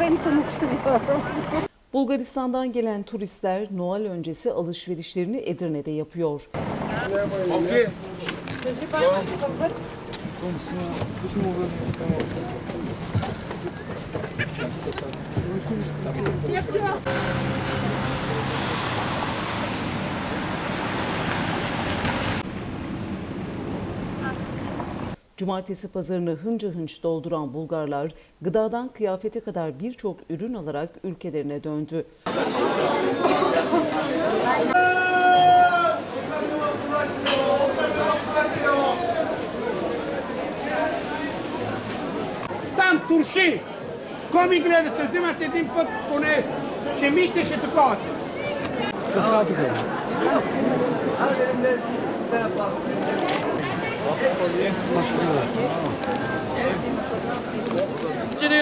Ben konuşuyorum. Bulgaristan'dan gelen turistler Noel öncesi alışverişlerini Edirne'de yapıyor. Cumartesi pazarını hınca hınç dolduran Bulgarlar gıdadan kıyafete kadar birçok ürün alarak ülkelerine döndü. Tam turşi. Come gledate, вземате един път поне шемите ще такова.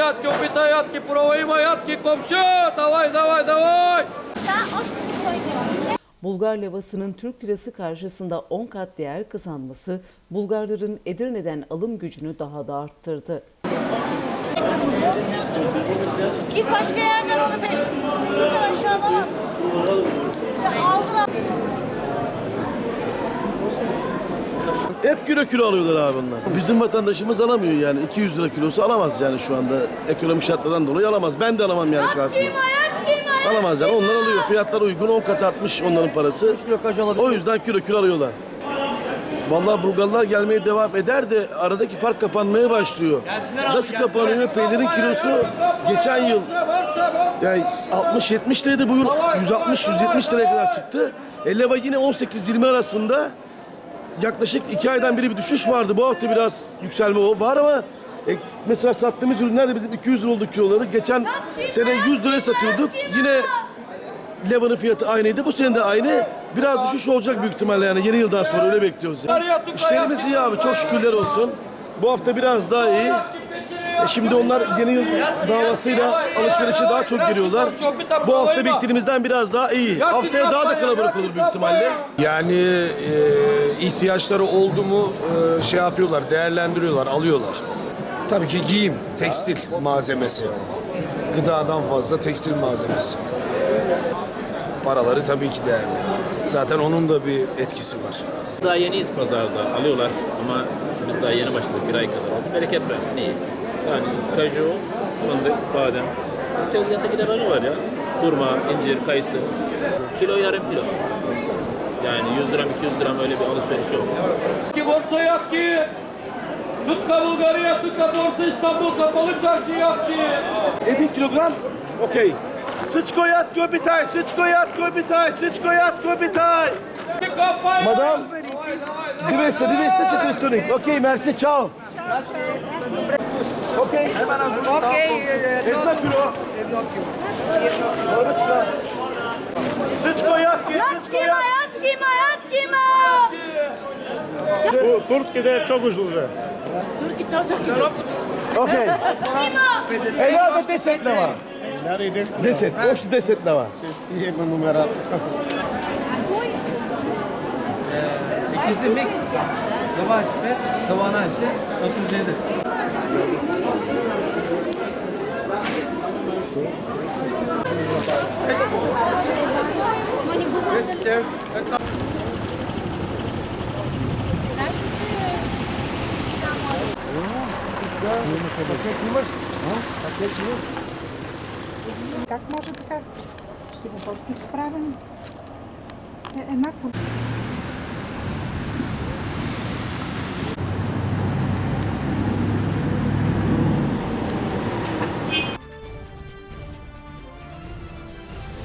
Ятки, опитай ятки, провоима ятки, komşu. Давай, давай, давай. Bulgar levasının Türk lirası karşısında 10 kat değer kazanması Bulgarların Edirne'den alım gücünü daha da arttırdı. Git başka yerden onu be. Hep kilo kilo alıyorlar abi bunlar. Bizim vatandaşımız alamıyor yani. 200 lira kilosu alamaz yani şu anda. Ekonomik şartlardan dolayı alamaz. Ben de alamam yani şahsım. Alamaz yani. Onlar alıyor. Fiyatlar uygun. 10 kat artmış onların parası. O yüzden kilo kilo alıyorlar. Vallahi Bulgarlar gelmeye devam eder de aradaki fark kapanmaya başlıyor. Nasıl kapanıyor? Peynirin kilosu geçen yıl yani 60-70 liraydı bu yıl 160-170 liraya kadar çıktı. E leva yine 18-20 arasında yaklaşık iki aydan beri bir düşüş vardı. Bu hafta biraz yükselme var ama e, mesela sattığımız ürünler de bizim 200 lira oldu kiloları. Geçen sene 100 liraya satıyorduk. Yine Levan'ın fiyatı aynıydı. Bu sene de aynı. Biraz düşüş olacak büyük ihtimalle yani yeni yıldan sonra öyle bekliyoruz. Yani. İşlerimiz iyi abi çok şükürler olsun. Bu hafta biraz daha iyi. E şimdi onlar yeni yıl davasıyla alışverişe daha çok giriyorlar. Bu hafta beklediğimizden biraz daha iyi. Haftaya daha da kalabalık olur büyük ihtimalle. Yani e, ihtiyaçları oldu mu e, şey yapıyorlar, değerlendiriyorlar, alıyorlar. Tabii ki giyim, tekstil malzemesi. Gıdadan fazla tekstil malzemesi. Paraları tabii ki değerli. Zaten onun da bir etkisi var. Daha yeniyiz pazarda alıyorlar ama biz daha yeni başladık bir ay kadar oldu. Bereket versin iyi. Yani kaju, fındık, badem. Tezgahtaki de böyle var ya. Hurma, incir, kayısı. Kilo yarım kilo. Yani 100 gram 200 gram öyle bir alışveriş yok. Ki borsa yap ki. Tutka Bulgarya, Tutka Borsa İstanbul kapalı çarşı yap ki. E, 7 kilogram okey. Sıçko yat göbitay, sıçko yat göbitay, sıçko yat göbitay. Madam, Diveste, Diveste, Setrestonik. Okey, merci, ciao. ciao. Okey. Okej. Jedna kilo. Dobra, çıkar. Sıçko yat, sıçko yat. Hayat kim hayat kim Турските çok ucuz. Okey. Ela da deset ne var? Nerede ideš? Deset, boş deset ne var? Jedna numerat. İkisi mik. Yavaş ve tavana işte 37. Здравейте! Как може така? Ще го бъдете изправени. Еднакво. Е,